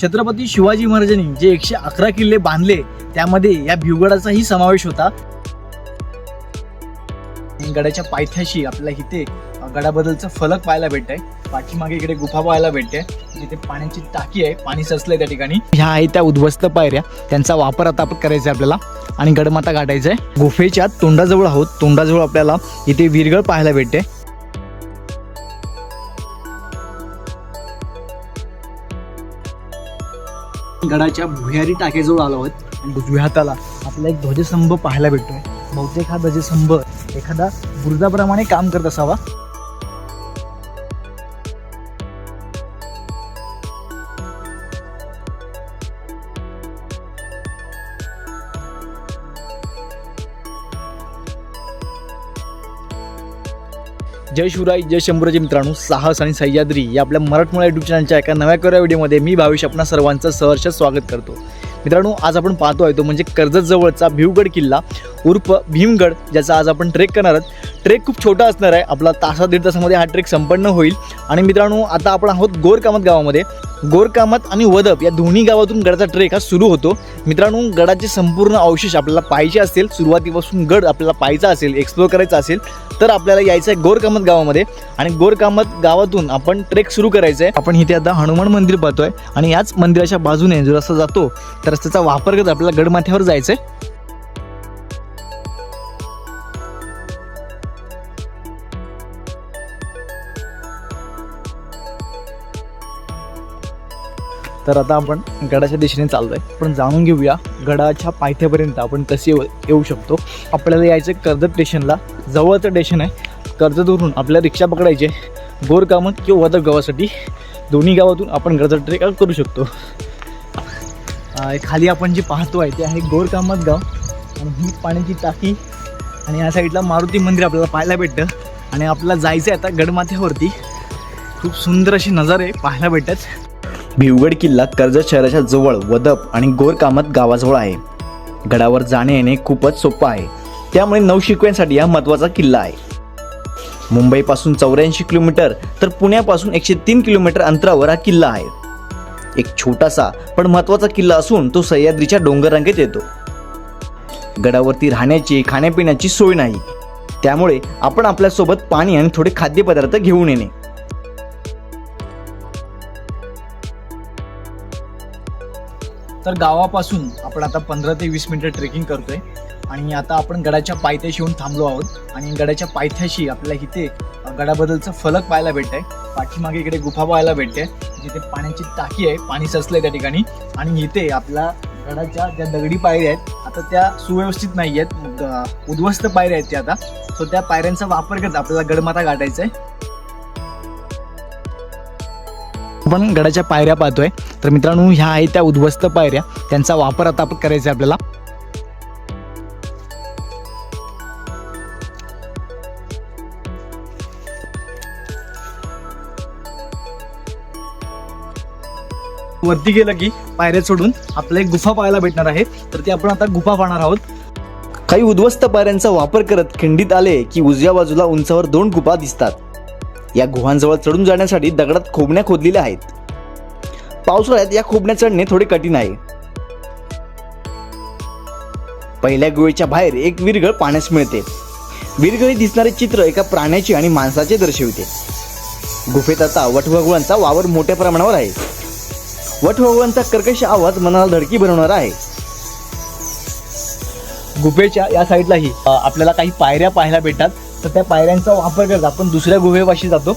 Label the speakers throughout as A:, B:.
A: छत्रपती शिवाजी महाराजांनी जे एकशे अकरा किल्ले बांधले त्यामध्ये या भिवगडाचाही समावेश होता. आणि गडाच्या पायथ्याशी आपल्याला इथे गडाबद्दलचा फलक पाहायला भेटतंय. पाठीमागे इकडे गुफा पाहायला भेटते जिथे पाण्याची टाकी आहे पाणी सचलंय त्या ठिकाणी. ह्या आहेत त्या उद्ध्वस्त पायऱ्या. त्यांचा वापर आता आपण करायचा आहे आपल्याला. आणि गडमाता गाठायचा आहे. गुफेच्या तोंडाजवळ आहोत. तोंडाजवळ आपल्याला इथे विरगळ पाहायला भेटते गडाच्या भुयारी टाकेजवळ आलो आहोत. आणि उजव्या हाताला आपला एक ध्वजस्तंभ पाहायला भेटतोय. बहुतेक हा ध्वजस्तंभ एखादा बुरुजाप्रमाणे काम करत असावा. जय शिवराय जय शंभूराजे मित्रांनो साहस आणि सह्याद्री या आपल्या मराठमोळा युट्यूब चॅनलच्या एका नव्या करा व्हिडिओमध्ये मी भावेश आपणा सर्वांचं सहर्ष स्वागत करतो. मित्रांनो आज आपण पाहतो आहे तो म्हणजे कर्जतजवळचा भिवगड किल्ला उर्फ भीमगड ज्याचा आज आपण ट्रेक करणार आहोत. ट्रेक खूप छोटा असणार आहे आपला तासा दीड तासामध्ये हा ट्रेक संपन्न होईल. आणि मित्रांनो आता आपण आहोत गोरकामत गावामध्ये. गोरकामत आणि वदप या दोन्ही गावातून गडाचा ट्रेक हा सुरू होतो. मित्रांनो गडाचे संपूर्ण अवशेष आपल्याला पाहिजे असेल सुरुवातीपासून गड आपल्याला पाहायचा असेल एक्सप्लोअर करायचा असेल तर आपल्याला यायचं आहे गोरकामत गावामध्ये. आणि गोरकामत गावातून आपण ट्रेक सुरू करायचं आहे आपण इथे आता हनुमान मंदिर पाहतोय. आणि याच मंदिराच्या बाजूने जो रस्ता जातो त्या रस्त्याचा वापर करत आपल्याला गडमाथ्यावर जायचं आहे तर आता आपण गडाच्या दिशेने चाललोय. पण जाणून घेऊया गडाच्या पायथ्यापर्यंत आपण कसे येऊ येऊ शकतो. आपल्याला यायचं आहे कर्जत स्टेशनला. जवळचं स्टेशन आहे. कर्जतवरून आपल्याला रिक्षा पकडायची आहे. गोरकामत किंवा वदक गावासाठी दोन्ही गावातून आपण गडाचा ट्रेक करू शकतो. खाली आपण जे पाहतो आहे ते आहे गोरकामत गाव. आणि ही पाण्याची टाकी. आणि या साईडला मारुती मंदिर आपल्याला पाहायला भेटतं. आणि आपल्याला जायचं आहे आता गडमाथ्यावरती. खूप सुंदर अशी नजारे पाहायला भेटतात. भिवगड किल्ला कर्जत शहराच्या जवळ वदप आणि गोरकामत गावाजवळ आहे. गडावर जाणे येणे खूपच सोपं आहे. त्यामुळे नवशिकव्यांसाठी हा महत्त्वाचा किल्ला आहे. मुंबईपासून चौऱ्याऐंशी किलोमीटर तर पुण्यापासून एकशे तीन किलोमीटर अंतरावर हा किल्ला आहे. एक छोटासा पण महत्त्वाचा किल्ला असून तो सह्याद्रीच्या डोंगर रांगेत येतो. गडावरती राहण्याची खाण्यापिण्याची सोय नाही. त्यामुळे आपण आपल्यासोबत पाणी आणि थोडे खाद्यपदार्थ घेऊन येणे. तर गावापासून आपण आता पंधरा ते वीस मिनिटं ट्रेकिंग करतोय. आणि आता आपण गडाच्या पायथ्याशी येऊन थांबलो आहोत. आणि गडाच्या पायथ्याशी आपल्याला इथे गडाबद्दलचं फलक पाहायला भेटत आहे पाठीमागे इकडे गुफा पाहायला भेटते जिथे पाण्याची टाकी आहे पाणी सचलंय त्या ठिकाणी. आणि इथे आपला गडाच्या ज्या दगडी पायऱ्या आहेत आता त्या सुव्यवस्थित नाही आहेत उद्ध्वस्त पायऱ्या आहेत त्या आता. सो त्या पायऱ्यांचा वापर करत आपल्याला गडमाथा गाठायचा आहे आपण गडाच्या पायऱ्या पाहतोय. तर मित्रांनो ह्या आहेत त्या उद्ध्वस्त पायऱ्या. त्यांचा वापर आता आपण करायचा आहे आपल्याला. वरती गेलं की पायऱ्या सोडून आपल्याला एक गुफा पाहायला भेटणार आहे. तर ती आपण आता गुफा पाहणार आहोत. काही उद्ध्वस्त पायऱ्यांचा वापर करत खिंडीत आले की उजव्या बाजूला उंचावर दोन गुफा दिसतात. या गुहांजवळ चढून जाण्यासाठी दगडात खोबण्या खोदलेल्या आहेत. पावसाळ्यात या खोबण्या चढणे थोडे कठीण आहे. पहिल्या गुहेच्या बाहेर एक विरगळ पाण्यास मिळते. विरगळी दिसणारे चित्र एका प्राण्याचे आणि माणसाचे दर्शविते. गुफेत आता वटवगुळांचा वावर मोठ्या प्रमाणावर आहे. वटवगुळांचा कर्कश आवाज मनाला धडकी बनवणारा आहे. गुफेच्या या साईडलाही आपल्याला काही पायऱ्या पाहायला भेटतात. तर त्या पायऱ्यांचा वापर करत आपण दुसऱ्या गुहेपाशी जातो.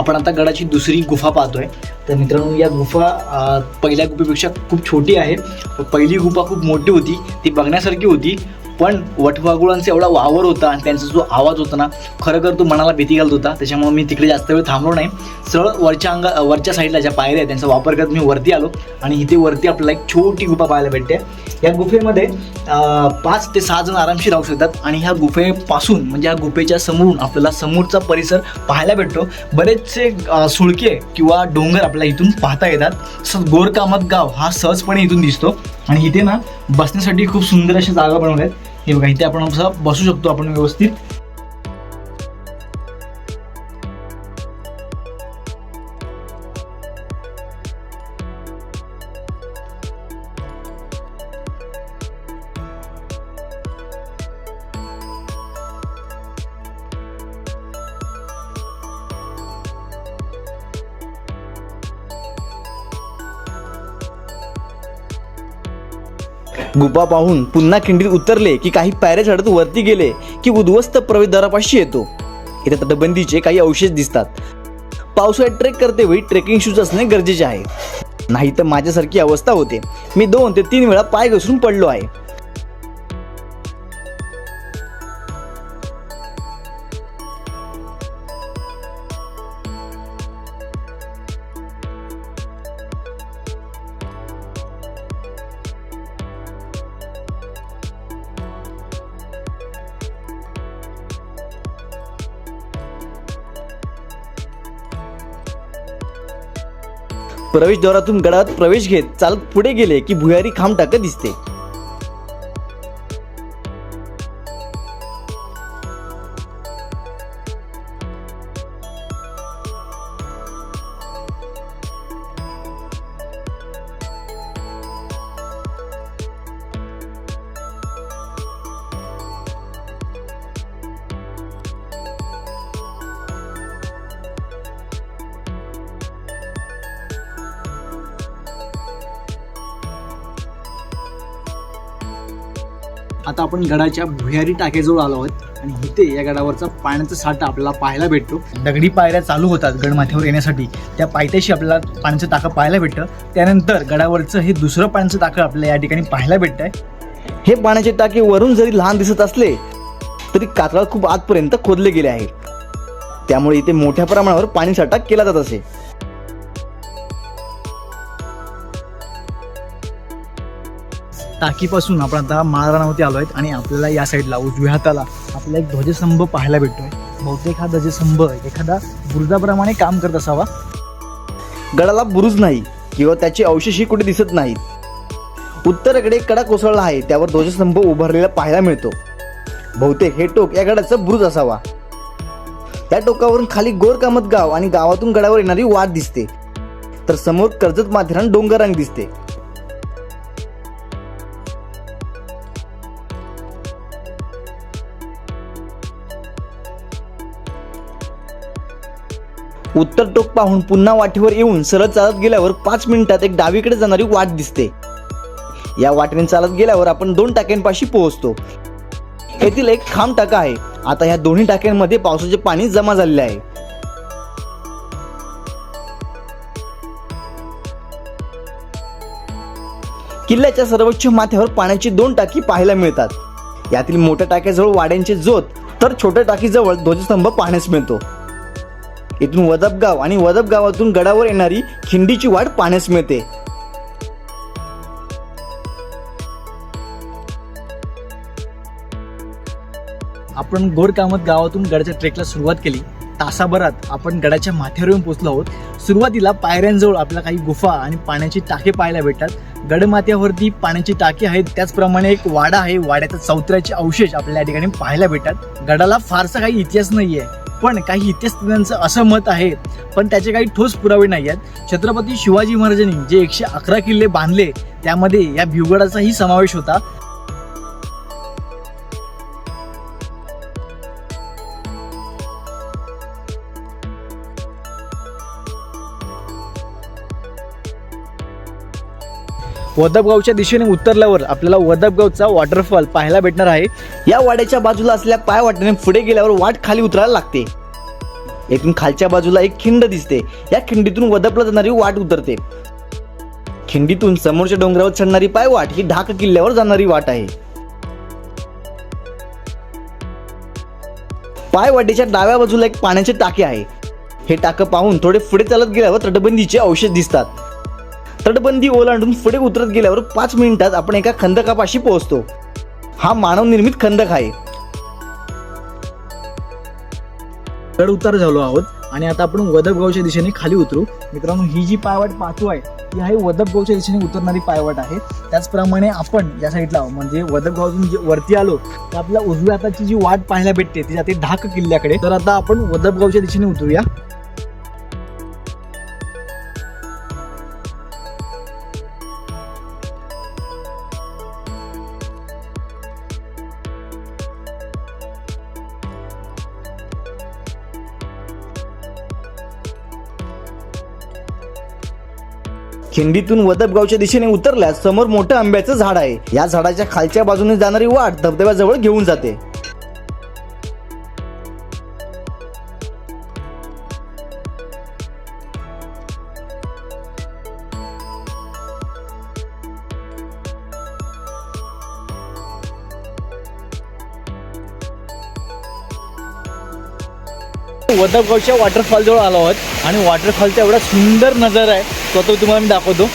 A: आपण आता गडाची दुसरी गुफा पाहतोय. तर मित्रांनो या गुफा पहिल्या गुफेपेक्षा खूप छोटी आहे. पहिली गुफा खूप मोठी होती. ती बघण्यासारखी होती पण वटवागुळांचा एवढा वावर होता आणि त्यांचा जो आवाज होता ना खरोखर तो मनाला भीती घालत होता. त्याच्यामुळे मी तिकडे जास्त वेळ थांबलो नाही. सरळ वरच्या अंगा वरच्या साईडला ज्या पायऱ्या आहेत त्यांचा वापर करत मी वरती आलो. आणि इथे वरती आपल्याला एक छोटी गुफा पाहायला भेटते. या गुफेमध्ये पाच ते सहा जण आरामशीर राहू शकतात आणि ह्या गुफेपासून म्हणजे या गुफेच्या समोरून आपल्याला समोरचा परिसर पाहायला भेटतो. बरेचसे सुळके किंवा डोंगर आपल्याला इथून पाहता येतात. स गोरकामत गाव हा सहजपणे इथून दिसतो. आणि इथे ना बसण्यासाठी खूप सुंदर अशा जागा बनवल्या आहेत. हे बघा इथे आपण असं बसू शकतो आपण व्यवस्थित.
B: गुफा पाहून पुन्हा खिंडीत उतरले की काही पायऱ्या चढत वरती गेले की उद्ध्वस्त प्रवेशद्वारापाशी येतो. इथे तटबंदीचे काही अवशेष दिसतात. पावसाळ्यात ट्रेक करते वेळी ट्रेकिंग शूज असणे गरजेचे आहे. नाही तर माझ्यासारखी अवस्था होते. मी दोन ते तीन वेळा पाय घसरून पडलो आहे. प्रवेशद्वारातून गडात प्रवेश घेत चालत पुढे गेले की भुयारी खांब टाकत दिसते.
A: आता आपण गडाच्या भुयारी टाकेजवळ आलो आहोत. आणि इथे या गडावरचा पाण्याचा साठा आपल्याला पाहायला भेटतो. दगडी पायऱ्या चालू होतात गडमाथ्यावर येण्यासाठी. त्या पायथ्याशी आपल्याला पाण्याचं टाकं पाहायला भेटतं. त्यानंतर गडावरचं हे दुसरं पाण्याचं टाकं आपल्याला या ठिकाणी पाहायला भेटतंय.
B: हे पाण्याचे टाके वरून जरी लहान दिसत असले तरी कातळात खूप आतपर्यंत खोदले गेले आहे त्यामुळे इथे मोठ्या प्रमाणावर पाणी साठा केला जात असे.
A: टाकीपासून आपण आता माळरानावरती आलो आहेत आणि आपल्याला या साईडला उजव्या हाताला आपल्याला एक ध्वजस्तंभ पाहायला भेटतो आहे बहुतेक हा ध्वजस्तंभ एखादा बुरुजाप्रमाणे काम करत असावा.
B: गडाला बुरुज नाही किंवा त्याचे अवशेषही कुठे दिसत नाहीत. उत्तरेकडे कडा कोसळला आहे त्यावर ध्वजस्तंभ उभारलेला पाहायला मिळतो. बहुतेक हे टोक या गडाचा बुरुज असावा. त्या टोकावरून खाली गोरकामत गाव आणि गावातून गडावर येणारी वाट दिसते. तर समोर कर्जत माथेरान डोंगरांग दिसते. उत्तर टोक पाहून पुन्हा वाटेवर येऊन सरळ चालत गेल्यावर पाच मिनिटात एक डावीकडे जाणारी वाट दिसते. या वाटेने चालत गेल्यावर आपण दोन टाक्यांपाशी पोहोचतो. येथील एक खांब टाका आहे. आता ह्या दोन्ही टाक्यांमध्ये पावसाचे पाणी जमा झालेले आहे. किल्ल्याच्या सर्वोच्च माथ्यावर पाण्याची दोन टाकी पाहायला मिळतात. यातील मोठ्या टाक्याजवळ वाड्यांचे जोत तर छोट्या टाकीजवळ ध्वजस्तंभ पाहण्यास मिळतो. इथून वदपगाव आणि वदप गावातून गडावर येणारी खिंडीची वाट पाहण्यास मिळते.
A: आपण गोरकामत गावातून गडाच्या ट्रेकला सुरुवात केली. तासाभरात आपण गडाच्या माथ्यावर येऊन पोचलो आहोत. सुरुवातीला पायऱ्यांजवळ आपल्याला काही गुफा आणि पाण्याची टाके पाहायला भेटतात. गडमाथ्यावरती पाण्याची टाके आहेत. त्याचप्रमाणे एक वाडा आहे. वाड्याचा चौथऱ्याचे अवशेष आपल्याला या ठिकाणी पाहायला भेटतात. गडाला फारसा काही इतिहास नाहीये पण काही इतिहासतज्ञांचं असं मत आहे पण त्याचे काही ठोस पुरावे नाही आहेत. छत्रपती शिवाजी महाराजांनी जे एकशे अकरा किल्ले बांधले त्यामध्ये या भिवगडाचाही समावेश होता. वदबगावच्या दिशेने उतरल्यावर आपल्याला वदबगावचा वॉटरफॉल पाहायला भेटणार आहे.
B: या वाड्याच्या बाजूला असलेल्या पाय वाटेने पुढे गेल्यावर वाट खाली उतरायला लागते. एकूण खालच्या बाजूला एक खिंड दिसते. या खिंडीतून वदपला जाणारी वाट उतरते. खिंडीतून समोरच्या डोंगरावर चढणारी पायवाट ही ढाक किल्ल्यावर जाणारी वाट आहे. पायवाटेच्या डाव्या बाजूला एक पाण्याचे टाके आहे. हे टाकं पाहून थोडे पुढे चालत गेल्यावर तटबंदीचे अवशेष दिसतात. तटबंदी ओलांडून पुढे उतरत गेल्यावर पाच मिनिटात आपण एका खंदकापाशी पोहोचतो. हा मानवनिर्मित खंदक आहे.
A: चढ उतार झालो आहोत आणि आता आपण वदबगावच्या दिशेने खाली उतरू. मित्रांनो ही जी पायवाट पाहतो आहे ती आहे वदबगावच्या दिशेने उतरणारी पायवाट आहे. त्याचप्रमाणे आपण या साईडला म्हणजे वदपगावातून जे वरती आलो तर आपल्या उजव्या हाताची जी वाट पाहायला भेटते ती जाते ढाक किल्ल्याकडे. तर आता आपण वदबगावच्या दिशेने उतरूया.
B: खिंडीतून वदपगावच्या दिशेने उतरल्यास समोर मोठं आंब्याचं झाड आहे. या झाडाच्या खालच्या बाजूने जाणारी वाट धबधब्याजवळ घेऊन जाते.
A: वदबगावच्या वॉटरफॉल जवळ आलो आहोत. आणि वॉटरफॉलचा एवढा सुंदर नजारा आहे. तो तो तुम्हाला मी दाखवतो.